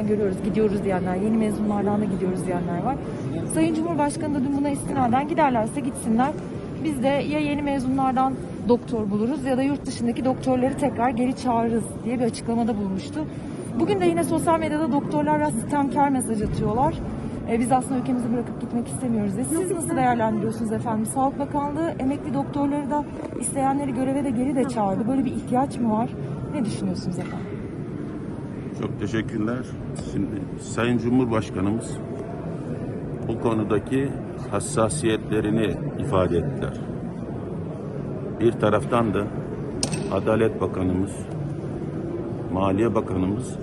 mezunlardan görüyoruz, gidiyoruz diyenler, yeni mezunlardan da gidiyoruz diyenler var. Sayın Cumhurbaşkanı da dün buna istinaden giderlerse gitsinler. Biz de ya yeni mezunlardan doktor buluruz ya da yurt dışındaki doktorları tekrar geri çağırırız diye bir açıklamada bulmuştu. Bugün de yine sosyal medyada doktorlar biraz sitemkar mesaj atıyorlar. Ee, biz aslında ülkemizi bırakıp gitmek istemiyoruz diye. Siz nasıl değerlendiriyorsunuz efendim? Sağlık Bakanlığı emekli doktorları da isteyenleri göreve de geri de çağırdı. Böyle bir ihtiyaç mı var? Ne düşünüyorsunuz efendim? Çok teşekkürler. Şimdi Sayın Cumhurbaşkanımız bu konudaki hassasiyetlerini ifade ettiler. Bir taraftan da Adalet Bakanımız, Maliye Bakanımız,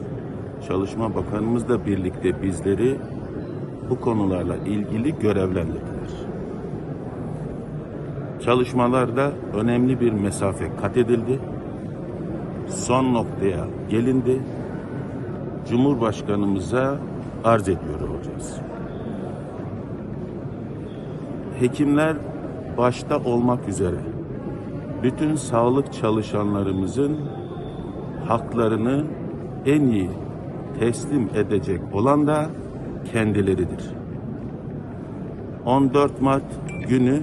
Çalışma Bakanımızla birlikte bizleri bu konularla ilgili görevlendirdiler. Çalışmalarda önemli bir mesafe kat edildi. Son noktaya gelindi. Cumhurbaşkanımıza arz ediyor olacağız. Hekimler başta olmak üzere bütün sağlık çalışanlarımızın haklarını en iyi teslim edecek olan da kendileridir. 14 Mart günü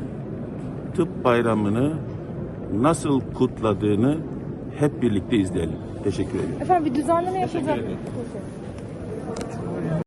tıp bayramını nasıl kutladığını hep birlikte izleyelim. Teşekkür ederim. Efendim bir düzenleme yapacak.